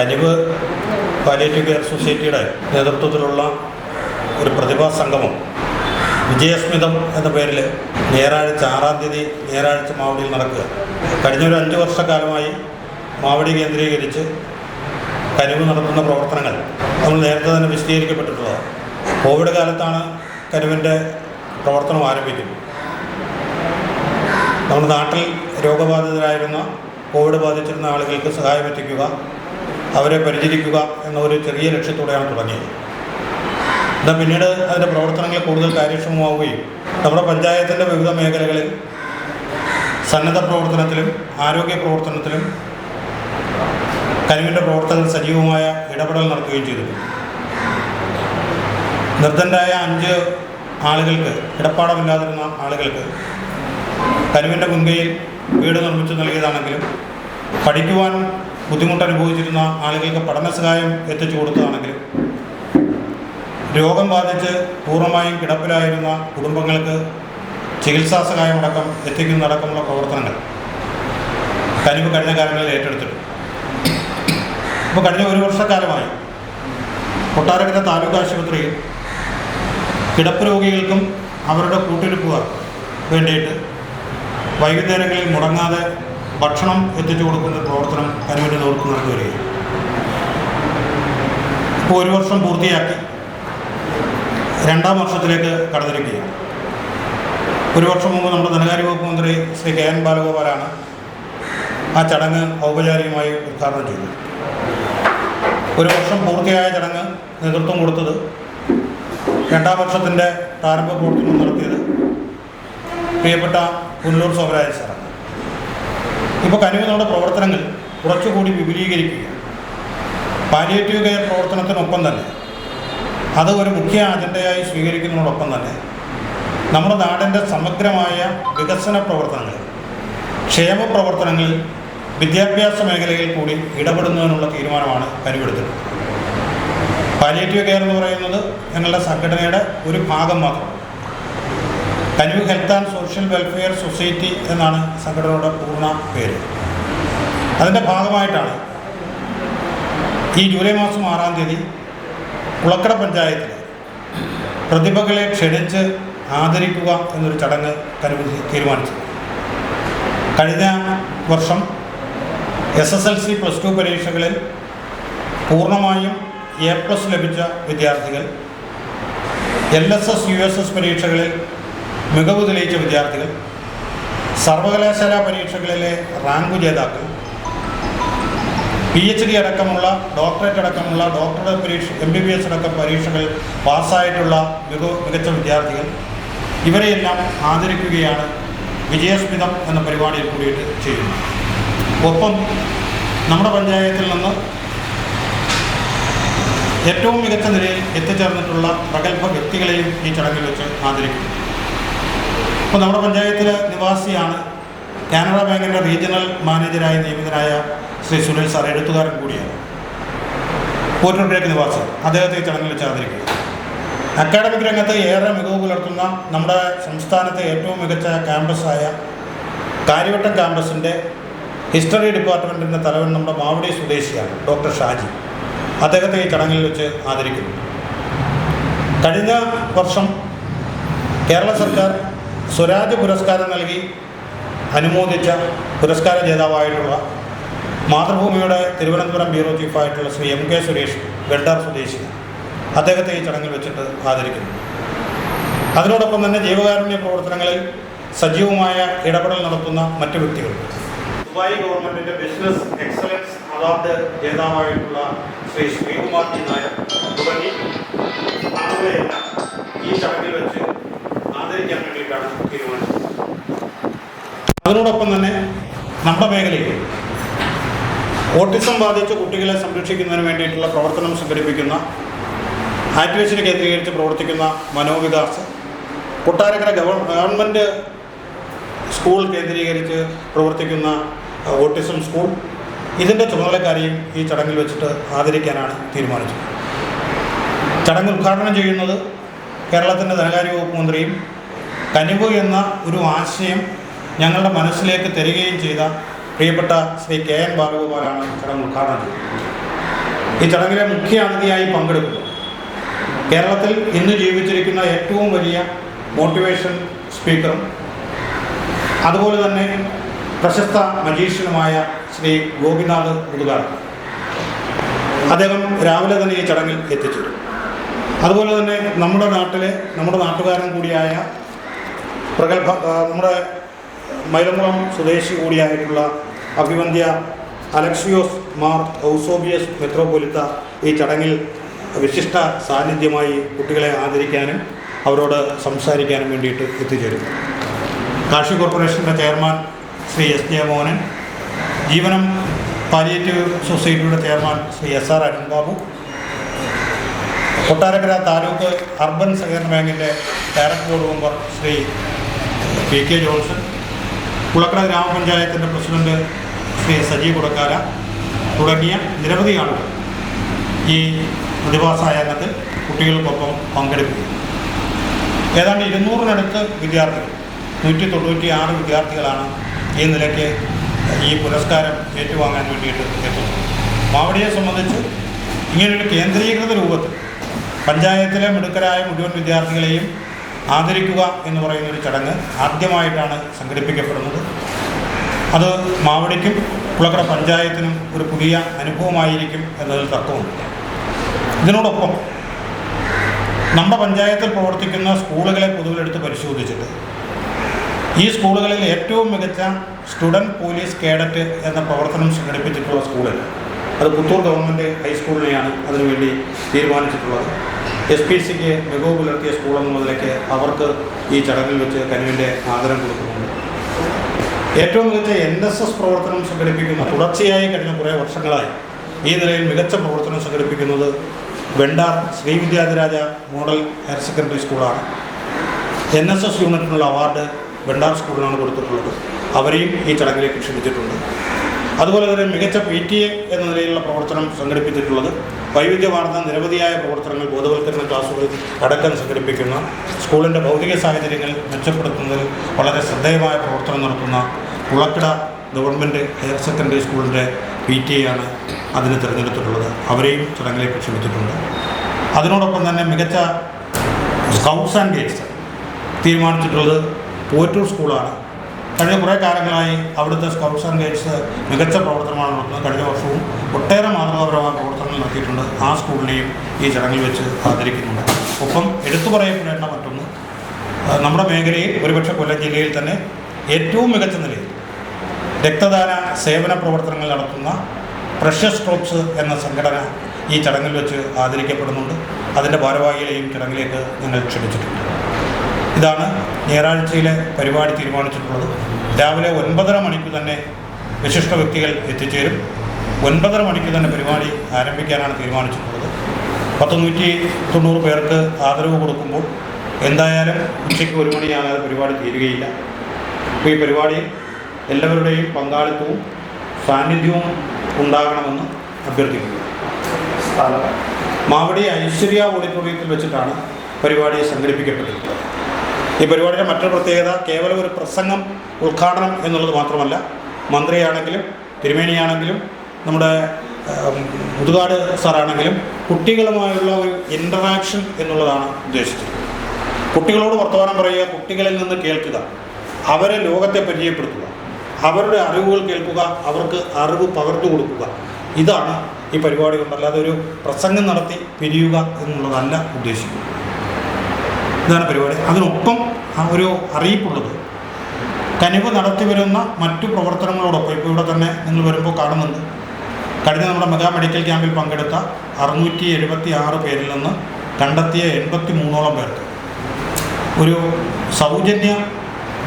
കനിവ് palliative care സൊസൈറ്റിയുടെ നേതൃത്വത്തിലുള്ള ഒരു പ്രതിഭാ സംഗമം. വിജയസ്മിതം എന്ന പേരിൽ ഞായറാഴ്ച ആറാം തീയതി ഞായറാഴ്ച മാവടിയിൽ നടക്കുക. കഴിഞ്ഞ ഒരു അഞ്ച് വർഷക്കാലമായി മാവടി കേന്ദ്രീകരിച്ച് കനിവ് നടത്തുന്ന പ്രവർത്തനങ്ങൾ നമ്മൾ നേരത്തെ തന്നെ വിശദീകരിക്കപ്പെട്ടിട്ടുള്ളത് കോവിഡ് കാലത്താണ് കനിവിന്റെ പ്രവർത്തനം ആരംഭിക്കുന്നത്. നമ്മുടെ നാട്ടിൽ രോഗബാധിതരായിരുന്ന കോവിഡ് ബാധിച്ചിരുന്ന ആളുകൾക്ക് സഹായം എത്തിക്കുക അവരെ പരിചരിക്കുക എന്ന ഒരു ചെറിയ ലക്ഷ്യത്തോടെയാണ് തുടങ്ങിയത്. എന്നാൽ പിന്നീട് അതിന്റെ പ്രവർത്തനങ്ങൾ കൂടുതൽ കാര്യക്ഷമമാവുകയും നമ്മുടെ പഞ്ചായത്തിന്റെ വിവിധ മേഖലകളിൽ സന്നദ്ധ പ്രവർത്തനത്തിലും ആരോഗ്യ പ്രവർത്തനത്തിലും കരുവിന്റെ പ്രവർത്തകർ സജീവമായ ഇടപെടൽ നടത്തുകയും ചെയ്തിട്ടുണ്ട് നിർദ്ധനരായ അഞ്ച് ആളുകൾക്ക് ഇടപ്പാടമില്ലാതിരുന്ന ആളുകൾക്ക് കരുവിന്റെ മുൻകൈയിൽ വീട് നിർമ്മിച്ചു നൽകിയതാണെങ്കിലും പഠിക്കുവാൻ ബുദ്ധിമുട്ട് അനുഭവിച്ചിരുന്ന ആളുകൾക്ക് പഠന സഹായം എത്തിച്ചു കൊടുത്തതാണെങ്കിലും രോഗം ബാധിച്ച് പൂർണമായും കിടപ്പിലായിരുന്ന കുടുംബങ്ങൾക്ക് ചികിത്സാ സഹായമടക്കം എത്തിക്കുന്നതടക്കമുള്ള പ്രവർത്തനങ്ങൾ കനിവ് കഴിഞ്ഞ കാലങ്ങളിൽ ഏറ്റെടുത്തിട്ടുണ്ട്. ഇപ്പോൾ കഴിഞ്ഞ ഒരു വർഷക്കാലമായി കൊട്ടാരക്കര താലൂക്ക് ആശുപത്രിയിൽ കിടപ്പ് രോഗികൾക്കും അവരുടെ കൂട്ടിരിപ്പുകാർക്കും വേണ്ടിയിട്ട് വൈകുന്നേരങ്ങളിൽ മുടങ്ങാതെ ഭക്ഷണം എത്തിച്ചു കൊടുക്കുന്ന പ്രവർത്തനം കരുവിന്റെ നേതൃത്വം നടത്തി വരികയാണ് ഇപ്പോൾ ഒരു വർഷം പൂർത്തിയാക്കി രണ്ടാം വർഷത്തിലേക്ക് കടന്നിരിക്കുകയാണ്. ഒരു വർഷം മുമ്പ് നമ്മുടെ ധനകാര്യ വകുപ്പ് മന്ത്രി ശ്രീ കെ എൻ ബാലഗോപാലാണ് ആ ചടങ്ങ് ഔപചാരികമായി ഉദ്ഘാടനം ചെയ്തത്. ഒരു വർഷം പൂർത്തിയായ ചടങ്ങ് നേതൃത്വം കൊടുത്തത് രണ്ടാം വർഷത്തിന്റെ പ്രാരംഭ പ്രവർത്തനം നടത്തിയത്. പ്രിയപ്പെട്ട പുനലൂർ സോമരാജ് സാറാണ് ഇപ്പോൾ കനിവ് നമ്മുടെ പ്രവർത്തനങ്ങൾ കുറച്ചുകൂടി വിപുലീകരിക്കുക. പാലിയേറ്റീവ് കെയർ പ്രവർത്തനത്തിനൊപ്പം തന്നെ. അത് ഒരു മുഖ്യ അജണ്ടയായി സ്വീകരിക്കുന്നതിനോടൊപ്പം തന്നെ. നമ്മുടെ നാടിന്റെ സമഗ്രമായ വികസന പ്രവർത്തനങ്ങൾ ക്ഷേമ പ്രവർത്തനങ്ങളിൽ വിദ്യാഭ്യാസ മേഖലയിൽ കൂടി ഇടപെടുന്നതിനുള്ള തീരുമാനമാണ് കരുവെടുത്തത് പാലിയേറ്റീവ് കെയർ എന്ന് പറയുന്നത് ഞങ്ങളുടെ സംഘടനയുടെ ഒരു ഭാഗം മാത്രമാണ് Kanivu health and social welfare society എന്നാണ് സംഘടനയുടെ പൂർണ പേര്. അതിന്റെ ഭാഗമായിട്ടാണ് ഈ ജൂലൈ മാസം ആറാം തീയതി കുളക്കട പഞ്ചായത്തിൽ പ്രതിഭകളെ ക്ഷണിച്ച് ആദരിക്കുക എന്നൊരു ചടങ്ങ് കനിവ് തീരുമാനിച്ചത് കഴിഞ്ഞ വർഷം S S L C plus two പരീക്ഷകളിൽ പൂർണമായും എ പ്ലസ് ലഭിച്ച വിദ്യാർത്ഥികൾ L S S U S S പരീക്ഷകളിൽ മികവ് തെളിയിച്ച വിദ്യാർത്ഥികൾ സർവകലാശാല പരീക്ഷകളിലെ റാങ്ക് ജേതാക്കൾ പി എച്ച് ഡി അടക്കമുള്ള ഡോക്ടറേറ്റ് അടക്കമുള്ള ഡോക്ടറുടെ പരീക്ഷ എം ബി ബി എസ് അടക്കം പരീക്ഷകൾ പാസ്സായിട്ടുള്ള മികവ് മികച്ച വിദ്യാർത്ഥികൾ. ഇവരെയെല്ലാം ആദരിക്കുകയാണ് വിജയസ്മിതം എന്ന പരിപാടിയിൽ കൂടിയിട്ട് ചെയ്യുന്നത്. ഒപ്പം നമ്മുടെ പഞ്ചായത്തിൽ നിന്ന് ഏറ്റവും മികച്ച നിലയിൽ എത്തിച്ചേർന്നിട്ടുള്ള പ്രഗത്ഭ വ്യക്തികളെയും ഈ ചടങ്ങിൽ വെച്ച് ആദരിക്കും ഇപ്പോൾ നമ്മുടെ പഞ്ചായത്തിലെ നിവാസിയാണ് കാനറ ബാങ്കിന്റെ റീജിയണൽ മാനേജരായി നിയമിതനായ ശ്രീ സുനിൽ സാർ എഴുത്തുകാരൻ കൂടിയാണ്. പോറ്റുണ്ടേക്ക് നിവാസി. അദ്ദേഹത്തെ ചടങ്ങിൽ വെച്ച് ആദരിക്കുക. അക്കാഡമിക് രംഗത്ത് ഏറെ മികവ് പുലർത്തുന്ന നമ്മുടെ സംസ്ഥാനത്തെ ഏറ്റവും മികച്ച ക്യാമ്പസായ കാര്യവട്ടം ക്യാമ്പസിന്റെ ഹിസ്റ്ററി ഡിപ്പാർട്ട്മെന്റിന്റെ തലവൻ നമ്മുടെ മാവടി സ്വദേശിയാണ് ഡോക്ടർ ഷാജി. അദ്ദേഹത്തെ ഈ ചടങ്ങിൽ വെച്ച് ആദരിക്കുന്നു. കഴിഞ്ഞ വർഷം കേരള സർക്കാർ സ്വരാജ് പുരസ്കാരം നൽകി അനുമോദിച്ച പുരസ്കാര ജേതാവായിട്ടുള്ള മാതൃഭൂമിയുടെ തിരുവനന്തപുരം ബ്യൂറോ ചീഫായിട്ടുള്ള ശ്രീ എം കെ സുരേഷ് ഗണ്ടാർ സ്വദേശി അദ്ദേഹത്തെ ഈ ചടങ്ങിൽ വെച്ചിട്ട് ആദരിക്കുന്നു. അതിനോടൊപ്പം തന്നെ ജീവകാരുണ്യ പ്രവർത്തനങ്ങളിൽ സജീവമായ ഇടപെടൽ നടത്തുന്ന മറ്റ് വ്യക്തികൾ. ദുബായ് ഗവൺമെന്റിന്റെ ബിസിനസ് എക്സലൻസ് അവാർഡ് ജേതാവായിട്ടുള്ള ശ്രീ ശ്രീകുമാർ ജി നായർ തുടങ്ങി ഈ ചടങ്ങിൽ വെച്ച് അതിനോടൊപ്പം തന്നെ നമ്മുടെ മേഖലയിൽ ഓട്ടിസം ബാധിച്ച കുട്ടികളെ സംരക്ഷിക്കുന്നതിന് വേണ്ടിയിട്ടുള്ള പ്രവർത്തനം സംഘടിപ്പിക്കുന്ന ആക്ടിവേഷനെ കേന്ദ്രീകരിച്ച് പ്രവർത്തിക്കുന്ന മനോവികാസ് കൊട്ടാരക്കര ഗവ ഗവൺമെന്റ് സ്കൂൾ കേന്ദ്രീകരിച്ച് പ്രവർത്തിക്കുന്ന ഓട്ടിസം സ്കൂൾ. ഇതിന്റെ ചുമതലക്കാരെയും ഈ ചടങ്ങിൽ വെച്ചിട്ട് ആദരിക്കാനാണ് തീരുമാനിച്ചത്. ചടങ്ങ് ഉദ്ഘാടനം ചെയ്യുന്നത് കേരളത്തിന്റെ ധനകാര്യ വകുപ്പ് മന്ത്രിയും കനിവ് എന്ന ഒരു ആശയം ഞങ്ങളുടെ മനസ്സിലേക്ക് തരികയും ചെയ്ത പ്രിയപ്പെട്ട ശ്രീ കെ എൻ ബാലഗോപാലാണ് ചടങ്ങ് ഉദ്ഘാടനം ഈ ചടങ്ങിലെ മുഖ്യ അതിഥിയായി പങ്കെടുക്കുന്നു. കേരളത്തിൽ ഇന്ന് ജീവിച്ചിരിക്കുന്ന ഏറ്റവും വലിയ മോട്ടിവേഷൻ സ്പീക്കറും അതുപോലെ തന്നെ പ്രശസ്ത മജീഷ്യനുമായ ശ്രീ ഗോപിനാഥ് മുതുകാർ അദ്ദേഹം രാവിലെ തന്നെ ഈ ചടങ്ങിൽ എത്തിച്ചേരും അതുപോലെ തന്നെ നമ്മുടെ നാട്ടിലെ നമ്മുടെ നാട്ടുകാരൻ കൂടിയായ പ്രഗത്ഭ നമ്മുടെ മൈലമ്പുറം സ്വദേശി കൂടിയായിട്ടുള്ള അഭിവന്ധ്യ അലക്സിയോസ് മാർ ഔസോബിയസ് മെത്രോപൊലിത്ത ഈ ചടങ്ങിൽ വിശിഷ്ട സാന്നിധ്യമായി കുട്ടികളെ ആദരിക്കാനും അവരോട് സംസാരിക്കാനും വേണ്ടിയിട്ട് എത്തിച്ചേരും കാർഷിക കോർപ്പറേഷന്റെ chairman Shri S J Mohanan Jeevanam palliative സൊസൈറ്റിയുടെ chairman Shri S R Arunbabu Kottarakkara taluk urban സഹകരണ ബാങ്കിന്റെ director board member Shri P K Johnson Kulakkada ഗ്രാമപഞ്ചായത്തിന്റെ പ്രസിഡന്റ് ശ്രീ സജീവ് കുടക്കാര തുടങ്ങിയ നിരവധി ആളുകൾ ഈ പ്രതിഭാസായാനത്തിൽ കുട്ടികൾക്കൊപ്പം പങ്കെടുക്കുന്നു. ഏതാണ്ട് ഇരുന്നൂറിനടുത്ത് വിദ്യാർത്ഥികൾ നൂറ്റി തൊണ്ണൂറ്റി ആറ് വിദ്യാർത്ഥികളാണ് ഈ നിലയ്ക്ക് ഈ പുരസ്കാരം ഏറ്റുവാങ്ങാൻ വേണ്ടിയിട്ട് എത്തുന്നത്. മാവടിയെ സംബന്ധിച്ച് ഇങ്ങനൊരു കേന്ദ്രീകൃത രൂപത്തിൽ പഞ്ചായത്തിലെ മിടുക്കരായ മുഴുവൻ വിദ്യാർത്ഥികളെയും ആദരിക്കുക എന്ന് പറയുന്ന ഒരു ചടങ്ങ് ആദ്യമായിട്ടാണ് സംഘടിപ്പിക്കപ്പെടുന്നത്. അത് മാവടിക്കും കുളക്കട പഞ്ചായത്തിനും ഒരു പുതിയ അനുഭവമായിരിക്കും എന്നതിൽ തർക്കമുണ്ട് ഇതിനോടൊപ്പം നമ്മുടെ പഞ്ചായത്തിൽ പ്രവർത്തിക്കുന്ന സ്കൂളുകളെ പൊതുവിലെടുത്ത് പരിശോധിച്ചിട്ട് ഈ സ്കൂളുകളിൽ ഏറ്റവും മികച്ച സ്റ്റുഡന്റ് പോലീസ് കേഡറ്റ് എന്ന പ്രവർത്തനം സംഘടിപ്പിച്ചിട്ടുള്ള സ്കൂളിൽ അത് പുത്തൂർ ഗവൺമെന്റ് ഹൈസ്കൂളിനെയാണ് അതിനുവേണ്ടി തീരുമാനിച്ചിട്ടുള്ളത്. എസ് പി സിക്ക് മികവ് പുലർത്തിയ സ്കൂൾ എന്ന അവർക്ക് ഈ ചടങ്ങിൽ വെച്ച് കനുവിന്റെ ആദരം കൊടുക്കുന്നുണ്ട്. ഏറ്റവും മികച്ച എൻ എസ് എസ് പ്രവർത്തനം സംഘടിപ്പിക്കുന്ന തുടർച്ചയായി കഴിഞ്ഞ കുറേ വർഷങ്ങളായി ഈ നിലയിൽ മികച്ച പ്രവർത്തനം സംഘടിപ്പിക്കുന്നത് Vendar Shri Vidyadhiraja model higher secondary സ്കൂളാണ്. എൻ എസ് എസ് യൂണിറ്റിനുള്ള അവാർഡ് വെണ്ടാർ സ്കൂളിനാണ് കൊടുത്തിട്ടുള്ളത്. അവരെയും ഈ ചടങ്ങിലേക്ക് ക്ഷണിച്ചിട്ടുണ്ട്. അതുപോലെ തന്നെ മികച്ച പി ടി എ എന്ന നിലയിലുള്ള പ്രവർത്തനം സംഘടിപ്പിച്ചിട്ടുള്ളത്. വൈവിധ്യമാർന്ന നിരവധിയായ പ്രവർത്തനങ്ങൾ ബോധവൽക്കരണ ക്ലാസുകൾ അടക്കം സംഘടിപ്പിക്കുന്ന സ്കൂളിന്റെ ഭൗതിക സാഹചര്യങ്ങൾ മെച്ചപ്പെടുത്തുന്നതിൽ വളരെ ശ്രദ്ധേയമായ പ്രവർത്തനം നടത്തുന്ന കുളക്കട ഗവൺമെന്റ് ഹയർ സെക്കൻഡറി സ്കൂളിന്റെ പി ടി ആണ് അതിന് തിരഞ്ഞെടുത്തിട്ടുള്ളത്. അവരെയും ചടങ്ങിലേക്ക് ക്ഷണിച്ചിട്ടുണ്ട്. അതിനോടൊപ്പം തന്നെ മികച്ച സ്കൗട്ട്സ് ആൻഡ് ഗൈഡ്സ് തീരുമാനിച്ചിട്ടുള്ളത് പോറ്റൂർ സ്കൂളാണ്. കഴിഞ്ഞ കുറേ കാലങ്ങളായി അവിടുത്തെ സ്കൗട്ട്സ് ആൻഡ് ഗൈഡ്സ് മികച്ച പ്രവർത്തനമാണ് നടത്തുന്നത്. കഴിഞ്ഞ വർഷവും ഒട്ടേറെ മാതൃകാപരമായ പ്രവർത്തനങ്ങൾ നടത്തിയിട്ടുണ്ട്. ആ സ്കൂളിനെയും ഈ ചടങ്ങിൽ വെച്ച് ആദരിക്കുന്നുണ്ട്. ഒപ്പം എടുത്തു പറയപ്പെടേണ്ട മറ്റൊന്ന് നമ്മുടെ മേഖലയിൽ ഒരുപക്ഷെ കൊല്ലം ജില്ലയിൽ തന്നെ ഏറ്റവും മികച്ച നിലയിൽ രക്തദാന സേവന പ്രവർത്തനങ്ങൾ നടത്തുന്ന പ്രഷ്യസ് ട്രോപ്സ് എന്ന സംഘടന ഈ ചടങ്ങിൽ വെച്ച് ആദരിക്കപ്പെടുന്നുണ്ട്. അതിന്റെ ഭാരവാഹികളെയും ചടങ്ങിലേക്ക് ഞങ്ങൾ ക്ഷണിച്ചിട്ടുണ്ട്. ഇതാണ് ഞായറാഴ്ചയിലെ പരിപാടി തീരുമാനിച്ചിട്ടുള്ളത്. രാവിലെ ഒൻപതര മണിക്ക് തന്നെ വിശിഷ്ട വ്യക്തികൾ എത്തിച്ചേരും. ഒൻപതര മണിക്ക് തന്നെ പരിപാടി ആരംഭിക്കാനാണ് തീരുമാനിച്ചിട്ടുള്ളത്. പത്തൊന്നൂറ്റി തൊണ്ണൂറ് പേർക്ക് ആദരവ് കൊടുക്കുമ്പോൾ എന്തായാലും ഉച്ചയ്ക്ക് ഒരു മണിയാകാതെ പരിപാടി തീരുകയില്ല. അപ്പോൾ ഈ പരിപാടി എല്ലാവരുടെയും പങ്കാളിത്തവും സാന്നിധ്യവും ഉണ്ടാകണമെന്ന് അഭ്യർത്ഥിക്കുന്നു. മാവടി ഐശ്വര്യ ഓഡിറ്റോറിയത്തിൽ വെച്ചിട്ടാണ് പരിപാടി സംഘടിപ്പിക്കപ്പെട്ടിട്ടുള്ളത്. ഈ പരിപാടിയുടെ മറ്റൊരു പ്രത്യേകത കേവലം ഒരു പ്രസംഗം ഉദ്ഘാടനം എന്നുള്ളത് മാത്രമല്ല മന്ത്രിയാണെങ്കിലും തിരുമേനിയാണെങ്കിലും നമ്മുടെ മുതുകാട് സാറാണെങ്കിലും കുട്ടികളുമായുള്ള ഒരു ഇന്ററാക്ഷൻ എന്നുള്ളതാണ് ഉദ്ദേശിച്ചത്. കുട്ടികളോട് വർത്തമാനം പറയുക കുട്ടികളിൽ നിന്ന് കേൾക്കുക അവരെ ലോകത്തെ പരിചയപ്പെടുത്തുക അവരുടെ അറിവുകൾ കേൾക്കുക അവർക്ക് അറിവ് പകർന്നു കൊടുക്കുക. ഇതാണ് ഈ പരിപാടി കൊണ്ട് അല്ലാതെ ഒരു പ്രസംഗം നടത്തി പിരിയുക എന്നുള്ളതല്ല ഉദ്ദേശിക്കുന്നത്. ഇതാണ് പരിപാടി. അതിനൊപ്പം ഒരു അറിയിപ്പുള്ളത്. കനിവ് നടത്തി വരുന്ന മറ്റു പ്രവർത്തനങ്ങളോടൊപ്പം ഇപ്പോൾ ഇവിടെ തന്നെ നിങ്ങൾ വരുമ്പോൾ കാണുന്നുണ്ട്. കഴിഞ്ഞ നമ്മുടെ മെഗാ മെഡിക്കൽ ക്യാമ്പിൽ പങ്കെടുത്ത അറുന്നൂറ്റി എഴുപത്തി ആറ് പേരിൽ നിന്ന് കണ്ടെത്തിയ എൺപത്തി മൂന്നോളം പേർക്ക് ഒരു സൗജന്യ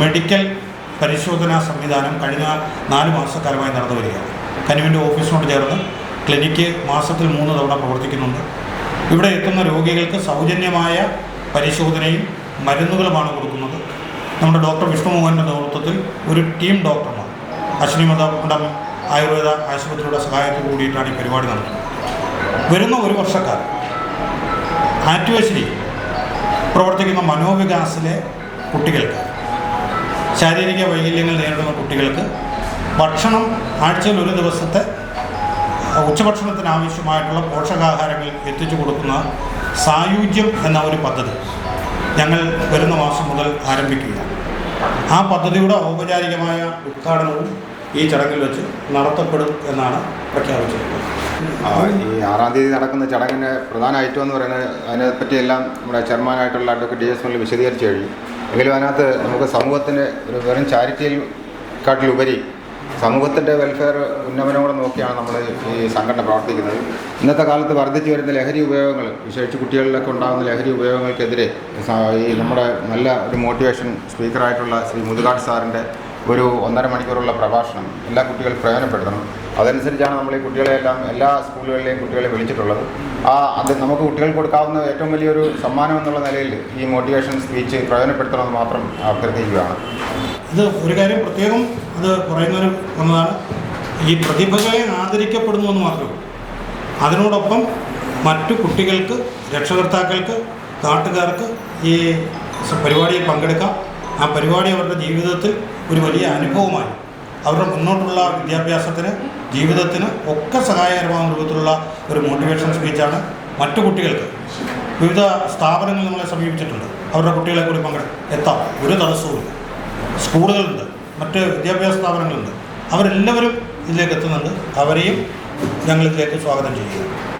മെഡിക്കൽ പരിശോധനാ സംവിധാനം കഴിഞ്ഞ നാല് മാസക്കാലമായി നടന്നു വരികയാണ്. കനുവിന്റെ ഓഫീസിനോട് ചേർന്ന് ക്ലിനിക്ക് മാസത്തിൽ മൂന്ന് തവണ പ്രവർത്തിക്കുന്നുണ്ട്. ഇവിടെ എത്തുന്ന രോഗികൾക്ക് സൗജന്യമായ പരിശോധനയും മരുന്നുകളുമാണ് കൊടുക്കുന്നത്. നമ്മുടെ ഡോക്ടർ വിഷ്ണുമോഹന്റെ നേതൃത്വത്തിൽ ഒരു ടീം ഡോക്ടർമാർ അശ്വിനിമത മഠം ആയുർവേദ ആശുപത്രിയുടെ സഹായത്തോടു കൂടിയിട്ടാണ് ഈ പരിപാടി നടത്തുന്നത്. വരുന്ന ഒരു വർഷക്കാലം ആറ്റുവശ്ശേരി പ്രവർത്തിക്കുന്ന മനോവികാസിലെ കുട്ടികൾക്ക് ശാരീരിക വൈകല്യങ്ങൾ നേരിടുന്ന കുട്ടികൾക്ക് ഭക്ഷണം ആഴ്ചയിൽ ഒരു ദിവസത്തെ ഉച്ചഭക്ഷണത്തിന് ആവശ്യമായിട്ടുള്ള പോഷകാഹാരങ്ങൾ എത്തിച്ചു കൊടുക്കുന്ന സായുജ്യം എന്ന ഒരു പദ്ധതി ഞങ്ങൾ വരുന്ന മാസം മുതൽ ആരംഭിക്കുകയാണ്. ആ പദ്ധതിയുടെ ഔപചാരികമായ ഉദ്ഘാടനവും ഈ ചടങ്ങിൽ വെച്ച് നടത്തപ്പെടും എന്നാണ് പ്രഖ്യാപിച്ചിരിക്കുന്നത്. ഈ ആറാം തീയതി നടക്കുന്ന ചടങ്ങിന് പ്രധാന ഐറ്റം എന്ന് പറയുന്നത് അതിനെപ്പറ്റിയെല്ലാം നമ്മുടെ ചെയർമാനായിട്ടുള്ള അഡ്വക്കേറ്റ് ഡി എസ് മല്ലി വിശദീകരിച്ച് കഴിഞ്ഞു. എങ്കിലും അതിനകത്ത് നമുക്ക് സമൂഹത്തിന്റെ ഒരു വെറും ചാരിറ്റിയിൽ കാട്ടിലുപരി സമൂഹത്തിന്റെ വെൽഫെയർ ഉന്നമനം കൂടെ നോക്കിയാണ് നമ്മൾ ഈ സംഘടന പ്രവർത്തിക്കുന്നത്. ഇന്നത്തെ കാലത്ത് വർദ്ധിച്ചു വരുന്ന ലഹരി ഉപയോഗങ്ങൾ വിശേഷിച്ച് കുട്ടികളിലൊക്കെ ഉണ്ടാകുന്ന ലഹരി ഉപയോഗങ്ങൾക്കെതിരെ ഈ നമ്മുടെ നല്ല ഒരു മോട്ടിവേഷൻ സ്പീക്കറായിട്ടുള്ള ശ്രീ മുതുകാട് സാറിന്റെ ഒരു ഒന്നര മണിക്കൂറുള്ള പ്രഭാഷണം എല്ലാ കുട്ടികളും പ്രയോജനപ്പെടുത്തണം. അതനുസരിച്ചാണ് നമ്മൾ ഈ കുട്ടികളെല്ലാം എല്ലാ സ്കൂളുകളിലെയും കുട്ടികളെ വിളിച്ചിട്ടുള്ളത്. ആ അത് നമുക്ക് കുട്ടികൾക്ക് കൊടുക്കാവുന്ന ഏറ്റവും വലിയൊരു സമ്മാനം എന്നുള്ള നിലയിൽ ഈ മോട്ടിവേഷൻ സ്പീച്ച് പ്രയോജനപ്പെടുത്തണമെന്ന് മാത്രം അഭ്യർത്ഥിക്കുകയാണ്. ഇത് ഒരു കാര്യം പ്രത്യേകം അത് പറയുന്നൊരു ഒന്നതാണ്. ഈ പ്രതിഭകളെ ആദരിക്കപ്പെടുന്നു എന്ന് മാത്രം അതിനോടൊപ്പം മറ്റു കുട്ടികൾക്ക് രക്ഷകർത്താക്കൾക്ക് നാട്ടുകാർക്ക് ഈ പരിപാടിയിൽ പങ്കെടുക്കാം. ആ പരിപാടി അവരുടെ ജീവിതത്തിൽ ഒരു വലിയ അനുഭവമായി. അവരുടെ മുന്നോട്ടുള്ള വിദ്യാഭ്യാസത്തിന് ജീവിതത്തിന് ഒക്കെ സഹായകരമാകുന്ന രൂപത്തിലുള്ള ഒരു മോട്ടിവേഷൻ സ്പീച്ചാണ് മറ്റു കുട്ടികൾക്ക്. വിവിധ സ്ഥാപനങ്ങൾ നമ്മളെ സമീപിച്ചിട്ടുണ്ട്. അവരുടെ കുട്ടികളെ കൂടി പങ്കെടു എത്താം. ഒരു തടസ്സവുമില്ല. സ്കൂളുകളുണ്ട്. മറ്റ് വിദ്യാഭ്യാസ സ്ഥാപനങ്ങളുണ്ട്. അവരെല്ലാവരും ഇതിലേക്ക് എത്തുന്നുണ്ട്. അവരെയും ഞങ്ങളിതിലേക്ക് സ്വാഗതം ചെയ്യുക